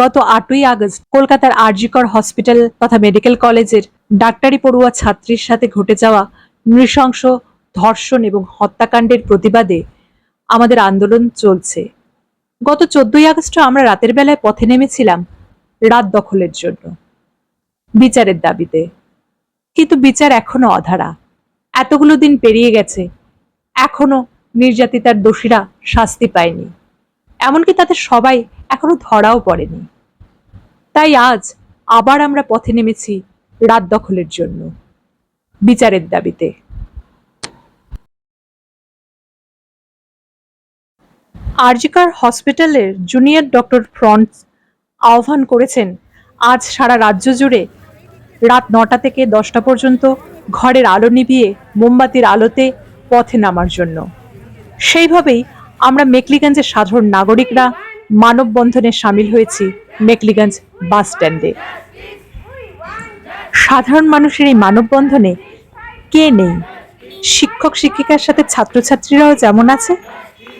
গত আটই আগস্ট কলকাতার আরজিকর হসপিটাল তথা মেডিকেল কলেজের ডাক্তারি পড়ুয়া ছাত্রীর সাথে ঘটে যাওয়া নৃশংস ধর্ষণ এবং হত্যাকাণ্ডের প্রতিবাদে আমাদের আন্দোলন চলছে। গত চোদ্দই আগস্ট আমরা রাতের বেলায় পথে নেমেছিলাম রাত দখলের জন্য বিচারের দাবিতে। কিন্তু বিচার এখনও অধারা। এতগুলো দিন পেরিয়ে গেছে, এখনও নির্যাতিতার দোষীরা শাস্তি পায়নি। এমনকি তাদের সবাই এখনও ধরাও পড়েনি। তাই আজ আবার আমরা পথে নেমেছি রাত দখলের জন্য, বিচারের দাবিতে। আরজিকার হসপিটালের জুনিয়র ডক্টর ফ্রন্ট আহ্বান করেছেন, আজ সারা রাজ্য জুড়ে রাত নটা থেকে দশটা পর্যন্ত ঘরের আলো নিভিয়ে মোমবাতির আলোতে পথে নামার জন্য। সেইভাবেই আমরা মেকলিগঞ্জের সাধারণ নাগরিকরা মানববন্ধনে সামিল হয়েছি মেকলিগঞ্জ বাস স্ট্যান্ডে। সাধারণ মানুষের এই মানববন্ধনে কে নেই? শিক্ষক, শিক্ষিকার সাথে ছাত্রছাত্রীরাও যেমন আছে,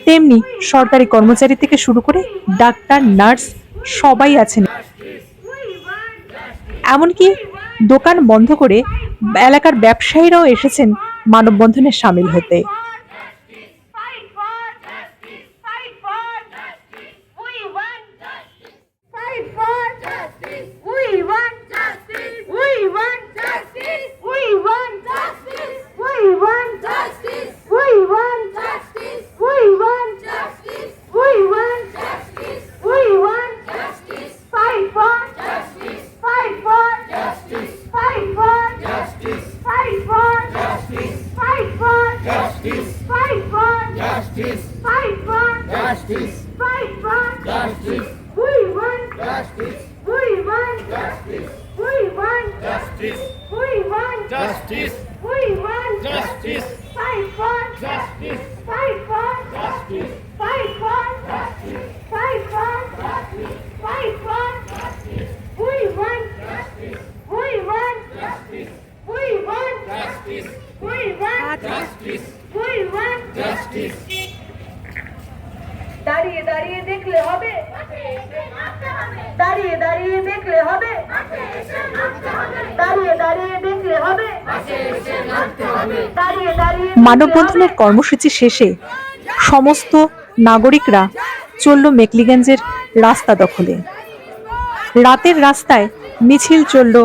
তেমনি সরকারি কর্মচারী থেকে শুরু করে ডাক্তার, নার্স সবাই আছেন। এমনকি দোকান বন্ধ করে এলাকার ব্যবসায়ীরাও এসেছেন মানববন্ধনে সামিল হতে। Justice! We want Justice! We want Justice! We want Justice! We want Justice! Fight for Justice! Fight for Justice! Fight for Justice! Fight for Justice! Fight for Justice! We want Justice! We want Justice! We want Justice! We want Justice! We want Justice! দাঁড়িয়ে দাঁড়িয়ে দেখলে হবে। দাঁড়িয়ে দাঁড়িয়ে দেখলে হবে। দাঁড়িয়ে দাঁড়িয়ে দেখলে হবে। দাঁড়িয়ে দাঁড়িয়ে মানববন্ধনের কর্মসূচি শেষে সমস্ত নাগরিকরা চলল মেকলিগঞ্জের রাস্তা দখলে। রাতের রাস্তায় মিছিল চলল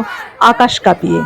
আকাশ কাঁপিয়ে।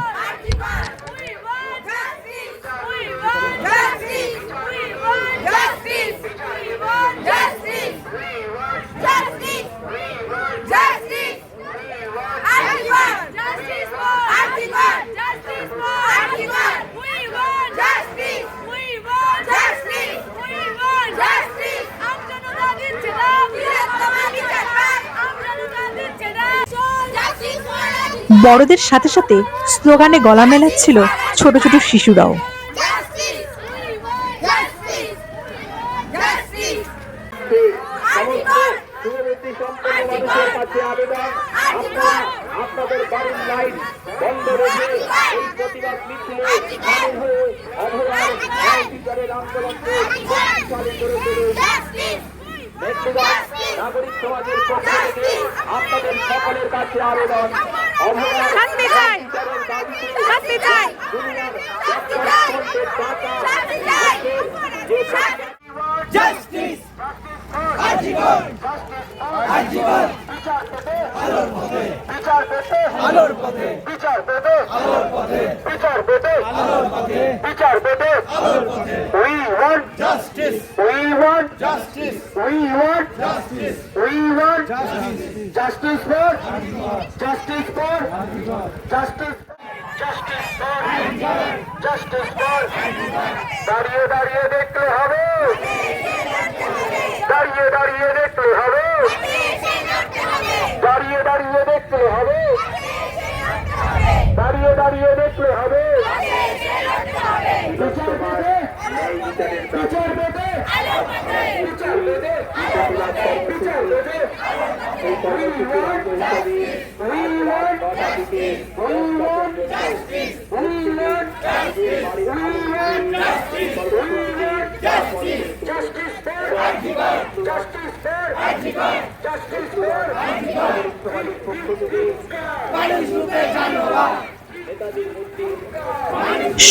বড়দের সাথে সাথে স্লোগানে গলা মেলাচ্ছিল ছোট ছোট শিশুরাও। নাগরিক সমাজের পক্ষ থেকে আপনাদের সকলের কাছে আবেদন। শান্তি চাই। শান্তি চাই। বিচার পেতে আলোর বিচার পেতে বিচার পেতে আলোর পথে। বিচার পেতে আলোর পথে। বিচার পেতে আলোর পথে। We we want, Justice! we want Justice! justice for, justice for, justice, justice for, justice for. দাঁড়িয়ে দাঁড়িয়ে দেখতে হবে দাঁড়িয়ে দাঁড়িয়ে দেখতে হবে দাঁড়িয়ে দাঁড়িয়ে দেখতে হবে দাঁড়িয়ে দাঁড়িয়ে দেখতে হবে বিচার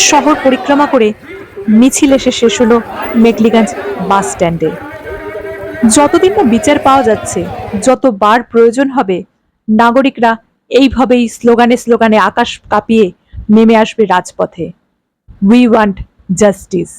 শহর পরিক্রমা করে মিছিল এসে শেষ হলো মেকলিগঞ্জ বাস স্ট্যান্ডে। যতদিন না বিচার পাওয়া যাচ্ছে, যতবার প্রয়োজন হবে, নাগরিকরা এইভাবেই স্লোগানে স্লোগানে আকাশ কাঁপিয়ে নেমে আসবে রাজপথে। We want justice